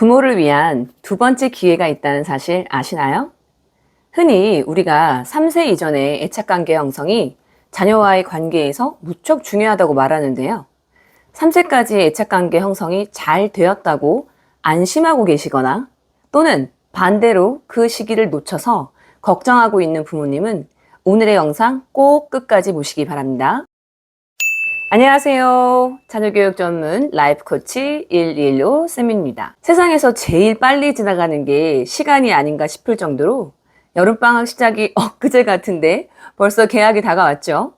부모를 위한 두 번째 기회가 있다는 사실 아시나요? 흔히 우리가 3세 이전의 애착관계 형성이 자녀와의 관계에서 무척 중요하다고 말하는데요. 3세까지의 애착관계 형성이 잘 되었다고 안심하고 계시거나 또는 반대로 그 시기를 놓쳐서 걱정하고 있는 부모님은 오늘의 영상 꼭 끝까지 보시기 바랍니다. 안녕하세요. 자녀교육 전문 라이프 코치 115 쌤입니다. 세상에서 제일 빨리 지나가는 게 시간이 아닌가 싶을 정도로 여름방학 시작이 엊그제 같은데 벌써 개학이 다가왔죠.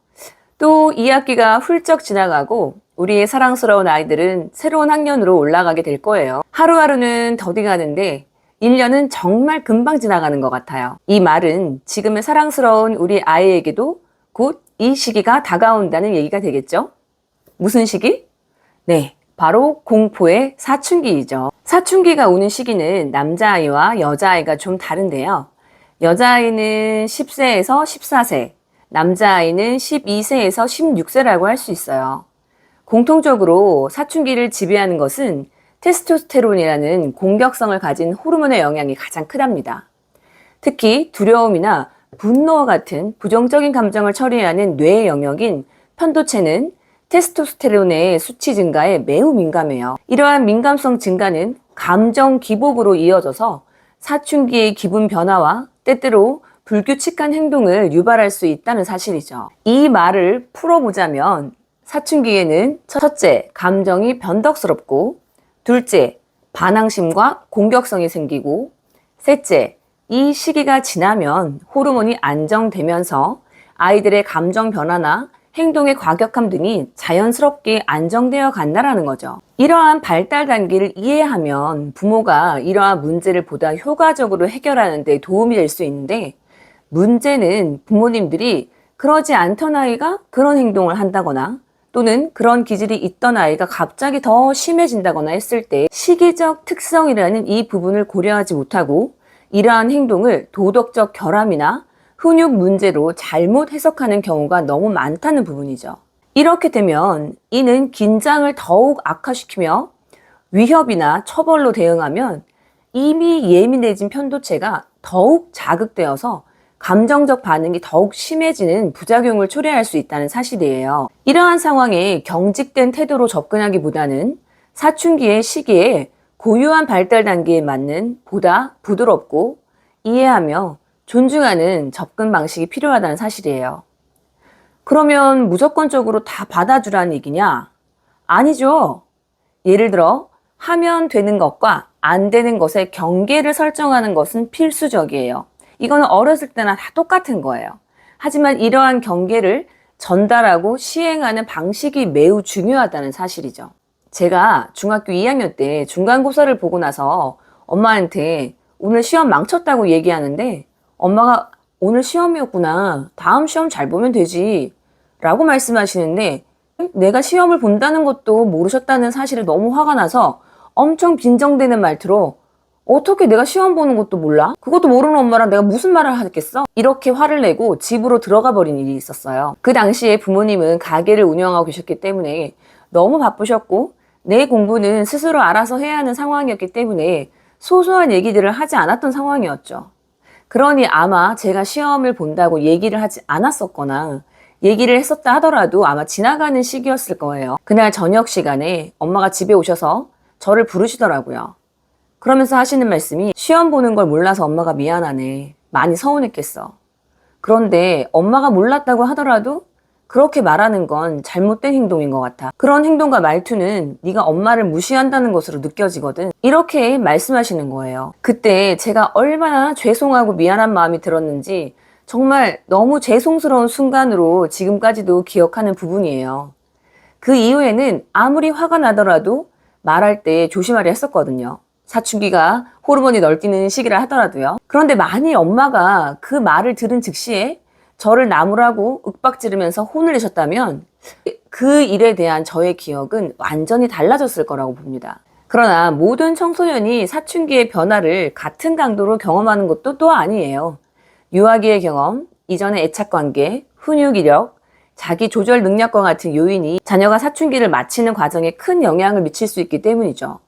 또 2학기가 훌쩍 지나가고 우리의 사랑스러운 아이들은 새로운 학년으로 올라가게 될 거예요. 하루하루는 더디 가는데 1년은 정말 금방 지나가는 것 같아요. 이 말은 지금의 사랑스러운 우리 아이에게도 곧 이 시기가 다가온다는 얘기가 되겠죠? 무슨 시기? 네, 바로 공포의 사춘기이죠. 사춘기가 오는 시기는 남자아이와 여자아이가 좀 다른데요. 여자아이는 10세에서 14세, 남자아이는 12세에서 16세라고 할 수 있어요. 공통적으로 사춘기를 지배하는 것은 테스토스테론이라는 공격성을 가진 호르몬의 영향이 가장 크답니다. 특히 두려움이나 분노와 같은 부정적인 감정을 처리하는 뇌의 영역인 편도체는 테스토스테론의 수치 증가에 매우 민감해요. 이러한 민감성 증가는 감정 기복으로 이어져서 사춘기의 기분 변화와 때때로 불규칙한 행동을 유발할 수 있다는 사실이죠. 이 말을 풀어보자면 사춘기에는 첫째, 감정이 변덕스럽고 둘째, 반항심과 공격성이 생기고 셋째, 이 시기가 지나면 호르몬이 안정되면서 아이들의 감정 변화나 행동의 과격함 등이 자연스럽게 안정되어 간다라는 거죠. 이러한 발달 단계를 이해하면 부모가 이러한 문제를 보다 효과적으로 해결하는 데 도움이 될 수 있는데 문제는 부모님들이 그러지 않던 아이가 그런 행동을 한다거나 또는 그런 기질이 있던 아이가 갑자기 더 심해진다거나 했을 때 시기적 특성이라는 이 부분을 고려하지 못하고 이러한 행동을 도덕적 결함이나 훈육 문제로 잘못 해석하는 경우가 너무 많다는 부분이죠. 이렇게 되면 이는 긴장을 더욱 악화시키며 위협이나 처벌로 대응하면 이미 예민해진 편도체가 더욱 자극되어서 감정적 반응이 더욱 심해지는 부작용을 초래할 수 있다는 사실이에요. 이러한 상황에 경직된 태도로 접근하기보다는 사춘기의 시기에 고유한 발달 단계에 맞는 보다 부드럽고 이해하며 존중하는 접근 방식이 필요하다는 사실이에요. 그러면 무조건적으로 다 받아주라는 얘기냐? 아니죠. 예를 들어, 하면 되는 것과 안 되는 것의 경계를 설정하는 것은 필수적이에요. 이거는 어렸을 때나 다 똑같은 거예요. 하지만 이러한 경계를 전달하고 시행하는 방식이 매우 중요하다는 사실이죠. 제가 중학교 2학년 때 중간고사를 보고 나서 엄마한테 오늘 시험 망쳤다고 얘기하는데 엄마가 오늘 시험이었구나. 다음 시험 잘 보면 되지. 라고 말씀하시는데 내가 시험을 본다는 것도 모르셨다는 사실에 너무 화가 나서 엄청 빈정대는 말투로 어떻게 내가 시험 보는 것도 몰라? 그것도 모르는 엄마랑 내가 무슨 말을 하겠어? 이렇게 화를 내고 집으로 들어가 버린 일이 있었어요. 그 당시에 부모님은 가게를 운영하고 계셨기 때문에 너무 바쁘셨고 내 공부는 스스로 알아서 해야 하는 상황이었기 때문에 소소한 얘기들을 하지 않았던 상황이었죠. 그러니 아마 제가 시험을 본다고 얘기를 하지 않았었거나 얘기를 했었다 하더라도 아마 지나가는 시기였을 거예요. 그날 저녁 시간에 엄마가 집에 오셔서 저를 부르시더라고요. 그러면서 하시는 말씀이 시험 보는 걸 몰라서 엄마가 미안하네. 많이 서운했겠어. 그런데 엄마가 몰랐다고 하더라도 그렇게 말하는 건 잘못된 행동인 것 같아. 그런 행동과 말투는 네가 엄마를 무시한다는 것으로 느껴지거든. 이렇게 말씀하시는 거예요. 그때 제가 얼마나 죄송하고 미안한 마음이 들었는지 정말 너무 죄송스러운 순간으로 지금까지도 기억하는 부분이에요. 그 이후에는 아무리 화가 나더라도 말할 때 조심하려 했었거든요. 사춘기가 호르몬이 널뛰는 시기를 하더라도요. 그런데 많이 엄마가 그 말을 들은 즉시에 저를 나무라고 윽박지르면서 혼을 내셨다면 그 일에 대한 저의 기억은 완전히 달라졌을 거라고 봅니다. 그러나 모든 청소년이 사춘기의 변화를 같은 강도로 경험하는 것도 또 아니에요. 유아기의 경험, 이전의 애착관계, 훈육 이력, 자기 조절 능력과 같은 요인이 자녀가 사춘기를 마치는 과정에 큰 영향을 미칠 수 있기 때문이죠.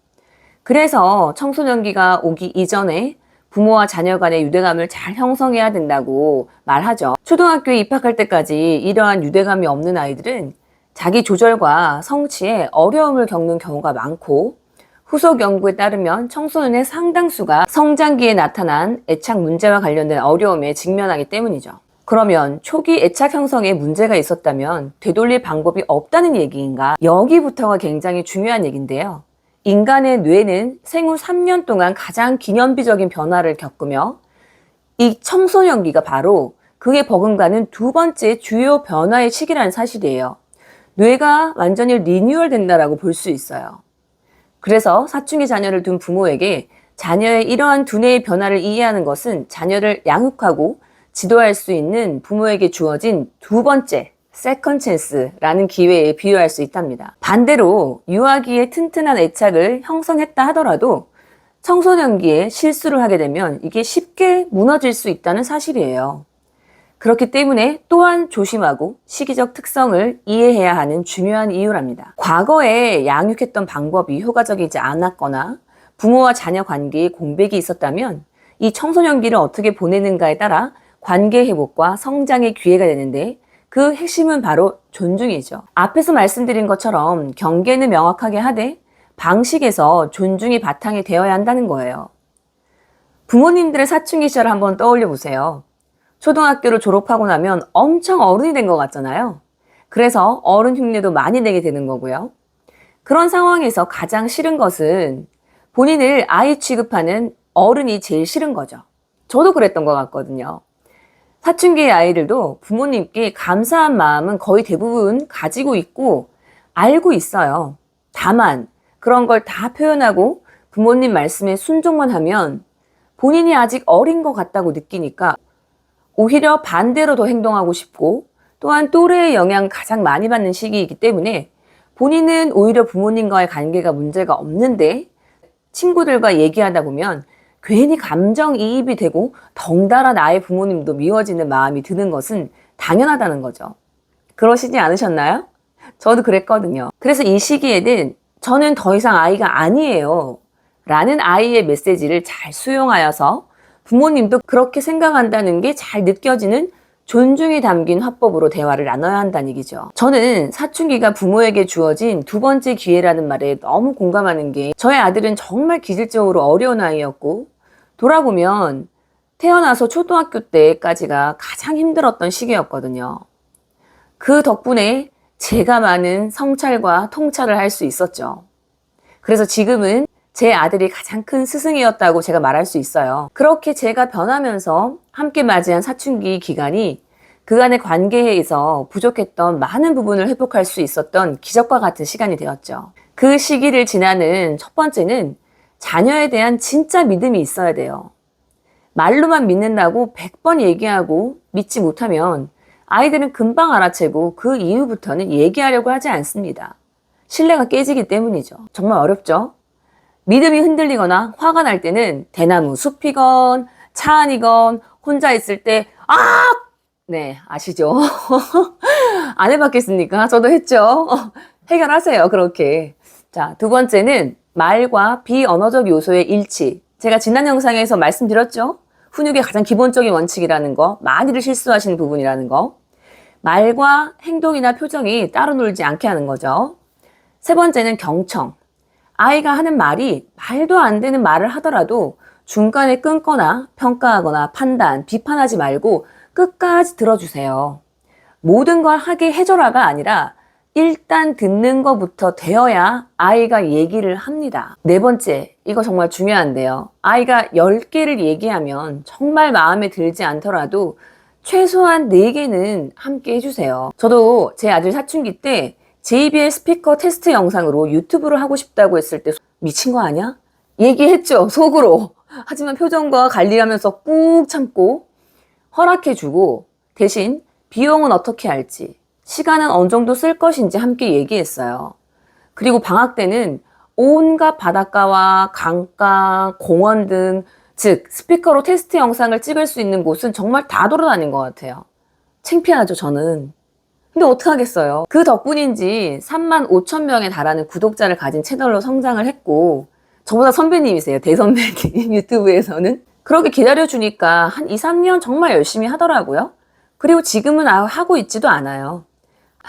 그래서 청소년기가 오기 이전에 부모와 자녀 간의 유대감을 잘 형성해야 된다고 말하죠. 초등학교에 입학할 때까지 이러한 유대감이 없는 아이들은 자기 조절과 성취에 어려움을 겪는 경우가 많고 후속 연구에 따르면 청소년의 상당수가 성장기에 나타난 애착 문제와 관련된 어려움에 직면하기 때문이죠. 그러면 초기 애착 형성에 문제가 있었다면 되돌릴 방법이 없다는 얘기인가? 여기부터가 굉장히 중요한 얘기인데요. 인간의 뇌는 생후 3년 동안 가장 기념비적인 변화를 겪으며 이 청소년기가 바로 그에 버금가는 두 번째 주요 변화의 시기라는 사실이에요. 뇌가 완전히 리뉴얼 된다라고 볼 수 있어요. 그래서 사춘기 자녀를 둔 부모에게 자녀의 이러한 두뇌의 변화를 이해하는 것은 자녀를 양육하고 지도할 수 있는 부모에게 주어진 두 번째 세컨 찬스라는 기회에 비유할 수 있답니다. 반대로 유아기에 튼튼한 애착을 형성했다 하더라도 청소년기에 실수를 하게 되면 이게 쉽게 무너질 수 있다는 사실이에요. 그렇기 때문에 또한 조심하고 시기적 특성을 이해해야 하는 중요한 이유랍니다. 과거에 양육했던 방법이 효과적이지 않았거나 부모와 자녀 관계에 공백이 있었다면 이 청소년기를 어떻게 보내는가에 따라 관계 회복과 성장의 기회가 되는데 그 핵심은 바로 존중이죠. 앞에서 말씀드린 것처럼 경계는 명확하게 하되 방식에서 존중이 바탕이 되어야 한다는 거예요. 부모님들의 사춘기 시절을 한번 떠올려 보세요. 초등학교를 졸업하고 나면 엄청 어른이 된 것 같잖아요. 그래서 어른 흉내도 많이 내게 되는 거고요. 그런 상황에서 가장 싫은 것은 본인을 아이 취급하는 어른이 제일 싫은 거죠. 저도 그랬던 것 같거든요. 사춘기의 아이들도 부모님께 감사한 마음은 거의 대부분 가지고 있고 알고 있어요. 다만 그런 걸 다 표현하고 부모님 말씀에 순종만 하면 본인이 아직 어린 것 같다고 느끼니까 오히려 반대로 더 행동하고 싶고 또한 또래의 영향 가장 많이 받는 시기이기 때문에 본인은 오히려 부모님과의 관계가 문제가 없는데 친구들과 얘기하다 보면 괜히 감정이입이 되고 덩달아 나의 부모님도 미워지는 마음이 드는 것은 당연하다는 거죠. 그러시지 않으셨나요? 저도 그랬거든요. 그래서 이 시기에는 저는 더 이상 아이가 아니에요. 라는 아이의 메시지를 잘 수용하여서 부모님도 그렇게 생각한다는 게 잘 느껴지는 존중이 담긴 화법으로 대화를 나눠야 한다는 얘기죠. 저는 사춘기가 부모에게 주어진 두 번째 기회라는 말에 너무 공감하는 게 저의 아들은 정말 기질적으로 어려운 아이였고 돌아보면 태어나서 초등학교 때까지가 가장 힘들었던 시기였거든요. 그 덕분에 제가 많은 성찰과 통찰을 할 수 있었죠. 그래서 지금은 제 아들이 가장 큰 스승이었다고 제가 말할 수 있어요. 그렇게 제가 변하면서 함께 맞이한 사춘기 기간이 그간의 관계에서 부족했던 많은 부분을 회복할 수 있었던 기적과 같은 시간이 되었죠. 그 시기를 지나는 첫 번째는 자녀에 대한 진짜 믿음이 있어야 돼요. 말로만 믿는다고 100번 얘기하고 믿지 못하면 아이들은 금방 알아채고 그 이후부터는 얘기하려고 하지 않습니다. 신뢰가 깨지기 때문이죠. 정말 어렵죠? 믿음이 흔들리거나 화가 날 때는 대나무 숲이건 차 안이건 혼자 있을 때, 아! 네, 아시죠? 안 해봤겠습니까? 저도 했죠. 해결하세요, 그렇게. 자, 두 번째는 말과 비언어적 요소의 일치. 제가 지난 영상에서 말씀드렸죠? 훈육의 가장 기본적인 원칙이라는 거, 많이들 실수하시는 부분이라는 거. 말과 행동이나 표정이 따로 놀지 않게 하는 거죠. 세 번째는 경청. 아이가 하는 말이 말도 안 되는 말을 하더라도 중간에 끊거나 평가하거나 판단, 비판하지 말고 끝까지 들어주세요. 모든 걸 하게 해줘라가 아니라 일단 듣는 것부터 되어야 아이가 얘기를 합니다. 네 번째, 이거 정말 중요한데요. 아이가 10개를 얘기하면 정말 마음에 들지 않더라도 최소한 4개는 함께 해주세요. 저도 제 아들 사춘기 때 JBL 스피커 테스트 영상으로 유튜브를 하고 싶다고 했을 때 미친 거 아니야? 얘기했죠, 속으로. 하지만 표정과 관리하면서 꾹 참고 허락해주고 대신 비용은 어떻게 할지, 시간은 어느 정도 쓸 것인지 함께 얘기했어요. 그리고 방학 때는 온갖 바닷가와 강가, 공원 등, 즉, 스피커로 테스트 영상을 찍을 수 있는 곳은 정말 다 돌아다닌 것 같아요. 창피하죠, 저는. 근데 어떡하겠어요. 그 덕분인지 3만 5천 명에 달하는 구독자를 가진 채널로 성장을 했고, 저보다 선배님이세요. 대선배님 유튜브에서는. 그렇게 기다려주니까 한 2, 3년 정말 열심히 하더라고요. 그리고 지금은 아- 하고 있지도 않아요.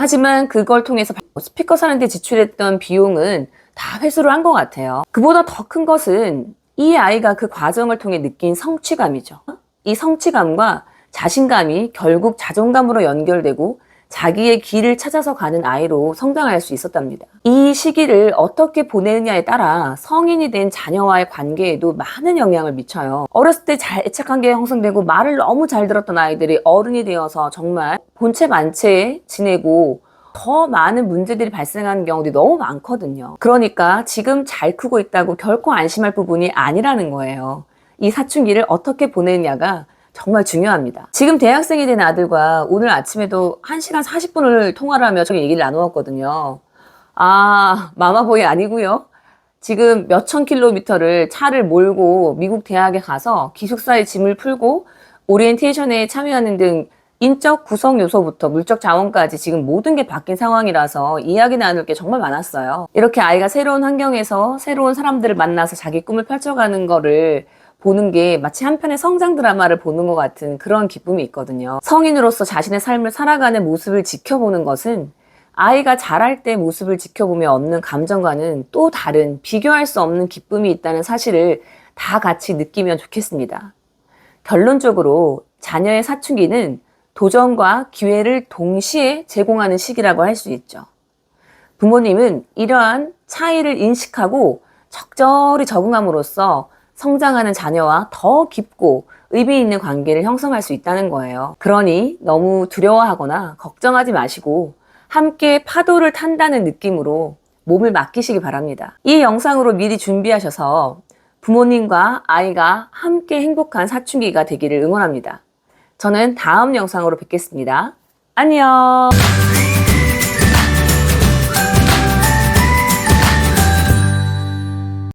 하지만 그걸 통해서 스피커 사는데 지출했던 비용은 다 회수를 한 것 같아요. 그보다 더 큰 것은 이 아이가 그 과정을 통해 느낀 성취감이죠. 이 성취감과 자신감이 결국 자존감으로 연결되고 자기의 길을 찾아서 가는 아이로 성장할 수 있었답니다. 이 시기를 어떻게 보내느냐에 따라 성인이 된 자녀와의 관계에도 많은 영향을 미쳐요. 어렸을 때 잘 애착 관계 형성되고 말을 너무 잘 들었던 아이들이 어른이 되어서 정말 본체 만체에 지내고 더 많은 문제들이 발생하는 경우들이 너무 많거든요. 그러니까 지금 잘 크고 있다고 결코 안심할 부분이 아니라는 거예요. 이 사춘기를 어떻게 보내느냐가 정말 중요합니다. 지금 대학생이 된 아들과 오늘 아침에도 1시간 40분을 통화를 하며 저기 얘기를 나누었거든요. 아, 마마보이 아니고요. 지금 몇천 킬로미터를 차를 몰고 미국 대학에 가서 기숙사의 짐을 풀고 오리엔테이션에 참여하는 등 인적 구성 요소부터 물적 자원까지 지금 모든 게 바뀐 상황이라서 이야기 나눌 게 정말 많았어요. 이렇게 아이가 새로운 환경에서 새로운 사람들을 만나서 자기 꿈을 펼쳐가는 거를 보는 게 마치 한편의 성장 드라마를 보는 것 같은 그런 기쁨이 있거든요. 성인으로서 자신의 삶을 살아가는 모습을 지켜보는 것은 아이가 자랄 때 모습을 지켜보며 얻는 감정과는 또 다른 비교할 수 없는 기쁨이 있다는 사실을 다 같이 느끼면 좋겠습니다. 결론적으로 자녀의 사춘기는 도전과 기회를 동시에 제공하는 시기라고 할 수 있죠. 부모님은 이러한 차이를 인식하고 적절히 적응함으로써 성장하는 자녀와 더 깊고 의미 있는 관계를 형성할 수 있다는 거예요. 그러니 너무 두려워하거나 걱정하지 마시고 함께 파도를 탄다는 느낌으로 몸을 맡기시기 바랍니다. 이 영상으로 미리 준비하셔서 부모님과 아이가 함께 행복한 사춘기가 되기를 응원합니다. 저는 다음 영상으로 뵙겠습니다. 안녕!